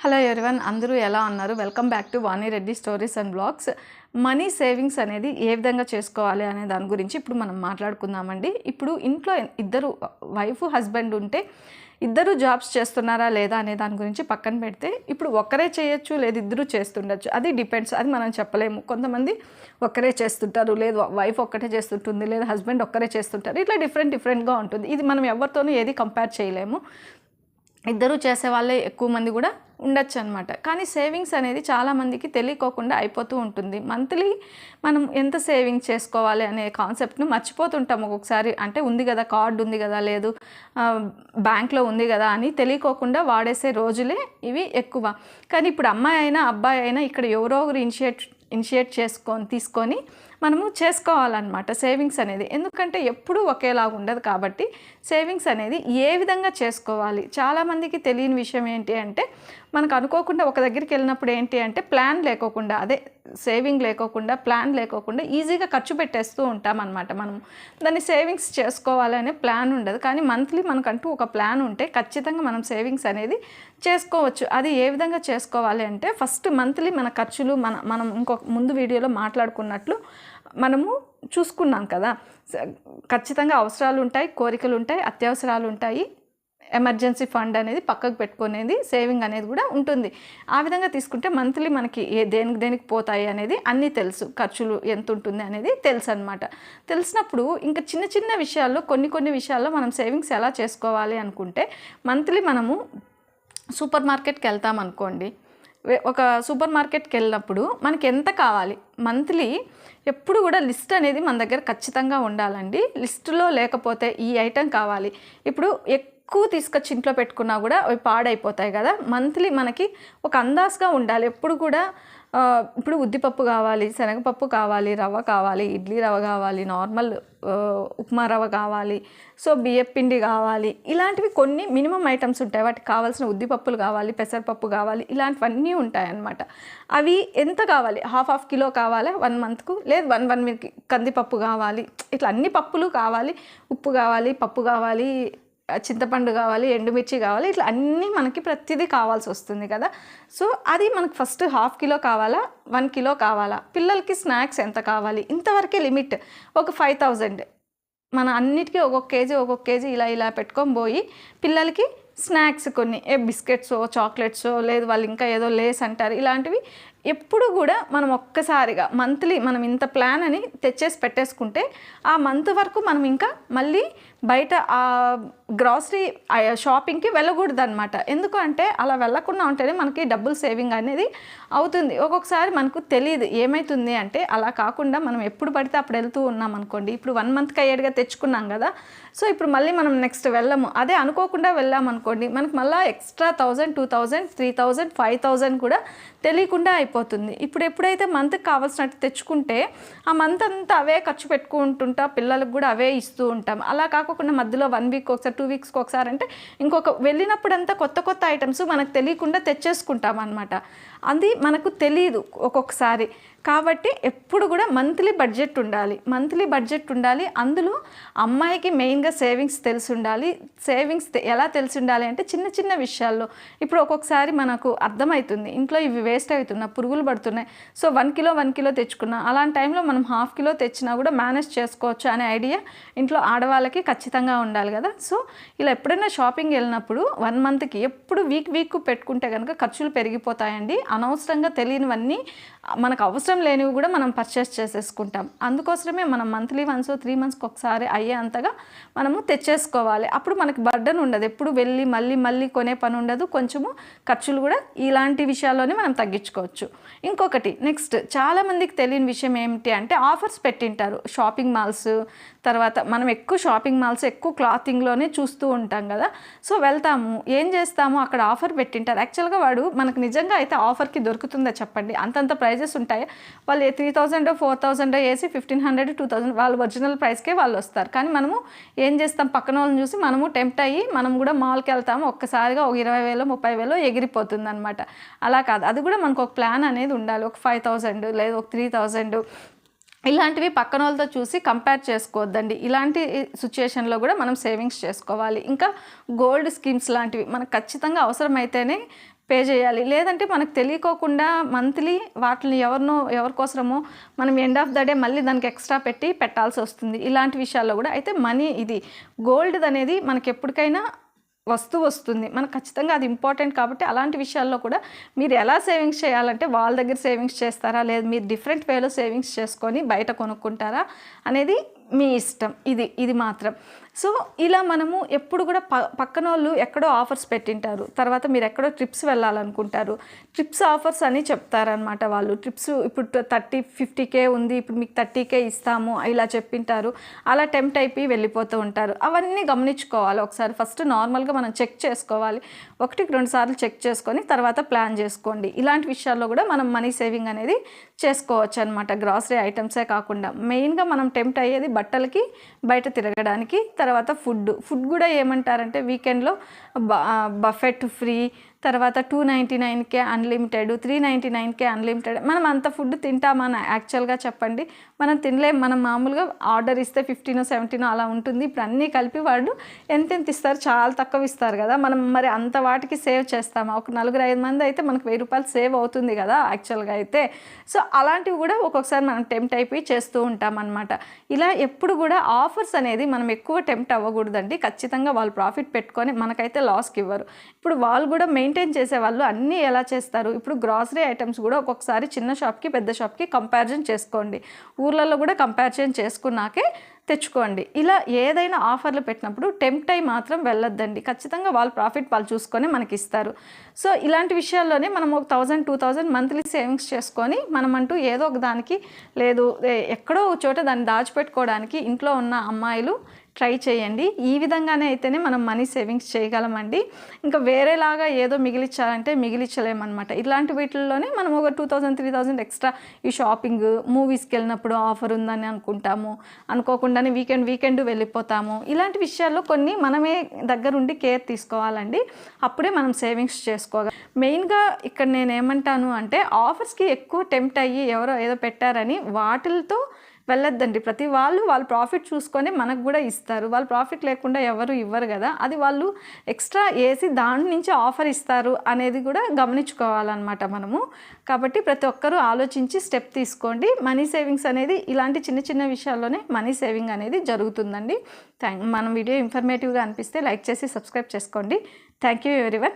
Hello everyone అందరూ ఎలా ఉన్నారు? Welcome back to Vani Reddy stories and blogs. Money savings అనేది ఏ విధంగా చేసుకోవాలి అనే దాని గురించి ఇప్పుడు మనం మాట్లాడుకుందామండి. ఇప్పుడు ఇంట్లో ఇద్దరు వైఫ్ హస్బెండ్ ఉంటే ఇద్దరు జాబ్స్ చేస్తున్నారా లేదా అనే దాని గురించి పక్కన పెడితే ఇప్పుడు ఒక్కరే చేయొచ్చు లేదు ఇద్దరు చేస్తుండొచ్చు. అది డిపెండ్స్ అది మనం చెప్పలేము. కొంతమంది ఒక్కరే చేస్తుంటారు లేదు వైఫ్ ఒక్కటే చేస్తుంటుంది లేదా హస్బెండ్ ఒక్కరే చేస్తుంటారు. ఇట్లా డిఫరెంట్ డిఫరెంట్గా ఉంటుంది. ఇది మనం ఎవరితోనూ ఏది కంపేర్ చేయలేము. ఇద్దరు చేసే వాళ్ళే ఎక్కువ మంది కూడా ఉండొచ్చు అనమాట కానీ సేవింగ్స్ అనేది చాలామందికి తెలియకోకుండా అయిపోతూ ఉంటుంది. మంత్లీ మనం ఎంత సేవింగ్ చేసుకోవాలి అనే కాన్సెప్ట్ను మర్చిపోతుంటాం ఒక్కొక్కసారి. అంటే ఉంది కదా కార్డు ఉంది కదా లేదు బ్యాంక్లో ఉంది కదా అని తెలియకోకుండా వాడేసే రోజులే ఇవి ఎక్కువ. కానీ ఇప్పుడు అమ్మాయి అయినా అబ్బాయి అయినా ఇక్కడ ఎవరో ఒకరు ఇనిషియేట్ ఇనిషియేట్ చేసుకొని తీసుకొని మనము చేసుకోవాలన్నమాట సేవింగ్స్ అనేది. ఎందుకంటే ఎప్పుడూ ఒకేలాగా ఉండదు కాబట్టి సేవింగ్స్ అనేది ఏ విధంగా చేసుకోవాలి? చాలామందికి తెలియని విషయం ఏంటి అంటే మనకు అనుకోకుండా ఒక దగ్గరికి వెళ్ళినప్పుడు ఏంటి అంటే ప్లాన్ లేకోకుండా అదే సేవింగ్ లేకోకుండా ప్లాన్ లేకోకుండా ఈజీగా ఖర్చు పెట్టేస్తూ ఉంటాం అనమాట మనం. దాన్ని సేవింగ్స్ చేసుకోవాలనే ప్లాన్ ఉండదు. కానీ మంత్లీ మనకంటూ ఒక ప్లాన్ ఉంటే ఖచ్చితంగా మనం సేవింగ్స్ అనేది చేసుకోవచ్చు. అది ఏ విధంగా చేసుకోవాలి అంటే ఫస్ట్ మంత్లీ మన ఖర్చులు మన మనం ఇంకొక ముందు వీడియోలో మాట్లాడుకున్నట్లు మనము చూసుకున్నాం కదా. స- ఖచ్చితంగా అవసరాలు ఉంటాయి కోరికలు ఉంటాయి అత్యవసరాలు ఉంటాయి. ఎమర్జెన్సీ ఫండ్ అనేది పక్కకు పెట్టుకునేది సేవింగ్ అనేది కూడా ఉంటుంది. ఆ విధంగా తీసుకుంటే మంత్లీ మనకి ఏ దేనికి దేనికి పోతాయి అనేది అన్నీ తెలుసు. ఖర్చులు ఎంత ఉంటుంది అనేది తెలుసు అనమాట తెలిసినప్పుడు ఇంకా చిన్న చిన్న విషయాల్లో కొన్ని కొన్ని విషయాల్లో మనం సేవింగ్స్ ఎలా చేసుకోవాలి అనుకుంటే మంత్లీ మనము సూపర్ మార్కెట్కి వెళ్తాం అనుకోండి ఒక సూపర్ మార్కెట్కి వెళ్ళినప్పుడు మనకి ఎంత కావాలి? మంత్లీ ఎప్పుడు కూడా లిస్ట్ అనేది మన దగ్గర ఖచ్చితంగా ఉండాలండి. లిస్టులో లేకపోతే ఈ ఐటెం కావాలి. ఇప్పుడు ఎక్కువ తీసుకొచ్చి ఇంట్లో పెట్టుకున్నా కూడా అవి పాడైపోతాయి కదా. మంత్లీ మనకి ఒక అందాజుగా ఉండాలి. ఎప్పుడు కూడా ఇప్పుడు ఉద్దిపప్పు కావాలి శనగపప్పు కావాలి రవ్వ కావాలి ఇడ్లీ రవ్వ కావాలి నార్మల్ ఉప్మా రవ్వ కావాలి సో బియ్యం పిండి కావాలి. ఇలాంటివి కొన్ని మినిమం ఐటమ్స్ ఉంటాయి. వాటికి కావాల్సిన ఉద్దిపప్పులు కావాలి పెసరపప్పు కావాలి ఇలాంటివన్నీ ఉంటాయన్నమాట. అవి ఎంత కావాలి? హాఫ్ హాఫ్ కిలో కావాలి? వన్ మంత్కు? లేదు వన్ వన్ వీక్ కందిపప్పు కావాలి. ఇట్లా అన్ని పప్పులు కావాలి. ఉప్పు కావాలి పప్పు కావాలి చింతపండు కావాలి ఎండుమిర్చి కావాలి ఇట్లా అన్నీ మనకి ప్రతిదీ కావాల్సి వస్తుంది కదా. సో అది మనకు ఫస్ట్ హాఫ్ కిలో కావాలా వన్ కిలో కావాలా? పిల్లలకి స్నాక్స్ ఎంత కావాలి? ఇంతవరకే లిమిట్. ఒక ఫైవ్ థౌజండ్. మన అన్నిటికీ ఒక్కొక్క కేజీ ఒక్కొక్క కేజీ ఇలా ఇలా పెట్టుకొని పోయి పిల్లలకి స్నాక్స్ కొన్ని. ఏ బిస్కెట్సో చాక్లెట్సో లేదు వాళ్ళు ఇంకా ఏదో లేస్ అంటారు. ఇలాంటివి ఎప్పుడు కూడా మనం ఒక్కసారిగా మంత్లీ మనం ఇంత ప్లాన్ అని తెచ్చేసి పెట్టేసుకుంటే ఆ మంత్ వరకు మనం ఇంకా మళ్ళీ బయట ఆ గ్రాసరీ షాపింగ్కి వెళ్ళకూడదు అనమాట ఎందుకు అంటే అలా వెళ్ళకుండా ఉంటేనే మనకి డబ్బులు సేవింగ్ అనేది అవుతుంది. ఒక్కొక్కసారి మనకు తెలియదు ఏమవుతుంది అంటే అలా కాకుండా మనం ఎప్పుడు పడితే అప్పుడు వెళ్తూ ఉన్నాం అనుకోండి. ఇప్పుడు వన్ మంత్కి అయ్యేడుగా తెచ్చుకున్నాం కదా. సో ఇప్పుడు మళ్ళీ మనం నెక్స్ట్ వెళ్ళము. అదే అనుకోకుండా వెళ్ళాం అనుకోండి మనకు మళ్ళీ extra thousand two thousand three thousand five thousand కూడా తెలియకుండా అయిపోతుంది ఇప్పుడు ఎప్పుడైతే మంత్కి కావాల్సినట్టు తెచ్చుకుంటే ఆ మంత్ అంతా అవే ఖర్చు పెట్టుకుంటుంటా పిల్లలకు కూడా అవే ఇస్తూ ఉంటాం. అలా కాకుండా మధ్యలో వన్ వీక్ ఒకసారి టూ వీక్స్కి ఒకసారి అంటే ఇంకొక వెళ్ళినప్పుడంతా కొత్త కొత్త ఐటమ్స్ మనకు తెలియకుండా తెచ్చేసుకుంటాం అనమాట అది మనకు తెలియదు ఒక్కొక్కసారి. కాబట్టి ఎప్పుడు కూడా మంత్లీ బడ్జెట్ ఉండాలి. మంత్లీ బడ్జెట్ ఉండాలి. అందులో అమ్మాయికి మెయిన్గా సేవింగ్స్ తెలిసి ఉండాలి సేవింగ్స్ ఎలా తెలిసి ఉండాలి అంటే చిన్న చిన్న విషయాల్లో. ఇప్పుడు ఒక్కొక్కసారి మనకు అర్థమవుతుంది. ఇంట్లో ఇవి వేస్ట్ అవుతున్నా పురుగులు పడుతున్నాయి. So one kilo one kilo తెచ్చుకున్నా అలాంటి టైంలో మనం హాఫ్ కిలో తెచ్చినా కూడా మేనేజ్ చేసుకోవచ్చు అనే ఐడియా ఇంట్లో ఆడవాళ్ళకి ఖచ్చితంగా ఉండాలి కదా. సో ఇలా ఎప్పుడైనా షాపింగ్ వెళ్ళినప్పుడు వన్ మంత్కి ఎప్పుడు వీక్ వీక్ పెట్టుకుంటే కనుక ఖర్చులు పెరిగిపోతాయండి. అనవసరంగా తెలియనివన్నీ మనకు అవసరం లేనివి కూడా మనం పర్చేస్ చేసేసుకుంటాం. అందుకోసమే మనం మంత్లీ వన్స్ త్రీ మంత్స్కి ఒకసారి అయ్యే అంతగా మనము తెచ్చేసుకోవాలి. అప్పుడు మనకి బర్డన్ ఉండదు. ఎప్పుడు వెళ్ళి మళ్ళీ మళ్ళీ కొనే పని ఉండదు. కొంచెము ఖర్చులు కూడా ఇలాంటి విషయాల్లోనే మనం తగ్గించుకోవచ్చు. ఇంకొకటి నెక్స్ట్ చాలామందికి తెలియని విషయం ఏమిటి అంటే ఆఫర్స్ పెట్టింటారు. షాపింగ్ మాల్స్ తర్వాత మనం ఎక్కువ షాపింగ్ మాల్స్ ఎక్కువ క్లాతింగ్లోనే చూస్తూ ఉంటాం కదా. సో వెళ్తాము. ఏం చేస్తాము? అక్కడ ఆఫర్ పెట్టింటారు. యాక్చువల్గా వాడు మనకు నిజంగా అయితే ఆఫర్కి దొరుకుతుందా చెప్పండి? అంతంత ప్రైజెస్ ఉంటాయి. వాళ్ళు త్రీ థౌజండ్ ఫోర్ థౌజండ్ వేసి ఫిఫ్టీన్ హండ్రెడ్ టూ థౌజండ్ వాళ్ళు ఒరిజినల్ ప్రైస్కే వాళ్ళు వస్తారు. కానీ మనము ఏం చేస్తాం? పక్కన వాళ్ళని చూసి మనము టెంప్ట్ అయ్యి మనం కూడా మాల్కి వెళ్తాము. ఒక్కసారిగా ఒక ఇరవై వేలు ముప్పై వేలు ఎగిరిపోతుంది అనమాట అలా కాదు. అది కూడా మనకు ఒక ప్లాన్ అనేది ఉండాలి. ఒక ఫైవ్ థౌజండ్ లేదా ఒక త్రీ థౌజండ్ ఇలాంటివి పక్కన వాళ్ళతో చూసి కంపేర్ చేసుకోవద్దండి. ఇలాంటి సిచ్యుయేషన్లో కూడా మనం సేవింగ్స్ చేసుకోవాలి. ఇంకా గోల్డ్ స్కీమ్స్ లాంటివి మనకు ఖచ్చితంగా అవసరమైతేనే పే చేయాలి. లేదంటే మనకు తెలియకోకుండా మంత్లీ వాటిని ఎవరినో ఎవరికోసమో మనం ఎండ్ ఆఫ్ ద డే మళ్ళీ దానికి ఎక్స్ట్రా పెట్టి పెట్టాల్సి వస్తుంది. ఇలాంటి విషయాల్లో కూడా అయితే మనీ ఇది. గోల్డ్ అనేది మనకి ఎప్పటికైనా వస్తూ వస్తుంది. మనకు ఖచ్చితంగా అది ఇంపార్టెంట్ కాబట్టి అలాంటి విషయాల్లో కూడా మీరు ఎలా సేవింగ్స్ చేయాలంటే వాళ్ళ దగ్గర సేవింగ్స్ చేస్తారా? లేదా మీరు డిఫరెంట్ వేలో సేవింగ్స్ చేసుకొని బయట కొనుక్కుంటారా? అనేది మీ ఇష్టం. ఇది ఇది మాత్రం. సో ఇలా మనము ఎప్పుడు కూడా ప పక్కన వాళ్ళు ఎక్కడో ఆఫర్స్ పెట్టింటారు. తర్వాత మీరు ఎక్కడో ట్రిప్స్ వెళ్ళాలనుకుంటారు. ట్రిప్స్ ఆఫర్స్ అని చెప్తారనమాట వాళ్ళు. ట్రిప్స్ ఇప్పుడు థర్టీ ఫిఫ్టీ కే ఉంది. ఇప్పుడు మీకు థర్టీ కే ఇస్తాము ఇలా చెప్పింటారు. అలా టెంప్ట్ అయిపోయి వెళ్ళిపోతూ ఉంటారు. అవన్నీ గమనించుకోవాలి ఒకసారి. ఫస్ట్ నార్మల్గా మనం చెక్ చేసుకోవాలి. ఒకటికి రెండు సార్లు చెక్ చేసుకొని తర్వాత ప్లాన్ చేసుకోండి. ఇలాంటి విషయాల్లో కూడా మనం మనీ సేవింగ్ అనేది చేసుకోవచ్చు అనమాట గ్రాసరీ ఐటమ్సే కాకుండా. మెయిన్గా మనం టెంప్ట్ అయ్యేది బట్టలకి బయట తిరగడానికి తర్వాత ఫుడ్ ఫుడ్ కూడా ఏమంటారంటే వీకెండ్లో బఫెట్ ఫ్రీ తర్వాత టూ నైంటీ నైన్కే అన్లిమిటెడ్ త్రీ నైంటీ నైన్కే అన్లిమిటెడ్ మనం అంత ఫుడ్ తింటామా యాక్చువల్గా చెప్పండి. మనం తినలేం. మనం మామూలుగా ఆర్డర్ ఇస్తే ఫిఫ్టీనో సెవెంటీనో అలా ఉంటుంది. ఇప్పుడు అన్నీ కలిపి ఎంత ఎంతెంత ఇస్తారు? చాలా తక్కువ ఇస్తారు కదా. మనం మరి అంత వాటికి సేవ్ చేస్తామా? ఒక నలుగురు ఐదు మంది అయితే మనకు వెయ్యి రూపాయలు సేవ్ అవుతుంది కదా యాక్చువల్గా అయితే. సో అలాంటివి కూడా ఒక్కొక్కసారి మనం టెంప్ట్ అయిపోయి చేస్తూ ఉంటాం అనమాట ఇలా ఎప్పుడు కూడా ఆఫర్స్ అనేది మనం ఎక్కువ టెంప్ట్ అవ్వకూడదండి. ఖచ్చితంగా వాళ్ళు ప్రాఫిట్ పెట్టుకొని మనకైతే లాస్కి ఇవ్వరు. ఇప్పుడు వాళ్ళు కూడా మెయింటైన్ చేసే వాళ్ళు అన్నీ ఎలా చేస్తారు? ఇప్పుడు గ్రాసరీ ఐటమ్స్ కూడా ఒక్కొక్కసారి చిన్న షాప్కి పెద్ద షాప్కి కంపారిజన్ చేసుకోండి. ఊర్లలో కూడా కంపారిజన్ చేసుకున్నాకే తెచ్చుకోండి. ఇలా ఏదైనా ఆఫర్లు పెట్టినప్పుడు టెంప్ట్ అయి మాత్రం వెళ్ళొద్దండి. ఖచ్చితంగా వాళ్ళు ప్రాఫిట్ వాళ్ళు చూసుకొని మనకి ఇస్తారు సో ఇలాంటి విషయాల్లోనే మనం ఒక thousand two thousand monthly savings చేసుకొని మనం అంటూ ఏదో ఒక దానికి లేదు. ఎక్కడో ఒక చోట దాన్ని దాచిపెట్టుకోవడానికి ఇంట్లో ఉన్న అమ్మాయిలు ట్రై చేయండి. ఈ విధంగానే అయితేనే మనం మనీ సేవింగ్స్ చేయగలమండి. ఇంకా వేరేలాగా ఏదో మిగిలించాలంటే మిగిలించలేమన్నమాట ఇలాంటి వీటిల్లోనే మనం ఒక two thousand three thousand extra ఈ షాపింగ్ మూవీస్కి వెళ్ళినప్పుడు ఆఫర్ ఉందని అనుకుంటాము. అనుకోకుండానే వీకెండ్ వీకెండ్ వెళ్ళిపోతాము. ఇలాంటి విషయాల్లో కొన్ని మనమే దగ్గరుండి కేర్ తీసుకోవాలండి. అప్పుడే మనం సేవింగ్స్ చేసుకోగలం. మెయిన్గా ఇక్కడ నేను ఏమంటాను అంటే ఆఫర్స్కి ఎక్కువ టెంప్ట్ అయ్యి ఎవరో ఏదో పెట్టారని వాటిలతో వెళ్ళొద్దండి. ప్రతి వాళ్ళు వాళ్ళు ప్రాఫిట్ చూసుకొని మనకు కూడా ఇస్తారు. వాళ్ళు ప్రాఫిట్ లేకుండా ఎవరు ఇవ్వరు కదా. అది వాళ్ళు ఎక్స్ట్రా వేసి దాని నుంచి ఆఫర్ ఇస్తారు అనేది కూడా గమనించుకోవాలన్నమాట మనము. కాబట్టి ప్రతి ఒక్కరూ ఆలోచించి స్టెప్ తీసుకోండి. మనీ సేవింగ్స్ అనేది ఇలాంటి చిన్న చిన్న విషయాల్లోనే మనీ సేవింగ్ అనేది జరుగుతుందండి. థ్యాంక్ మనం వీడియో ఇన్ఫర్మేటివ్గా అనిపిస్తే లైక్ చేసి సబ్స్క్రైబ్ చేసుకోండి. Thank you everyone.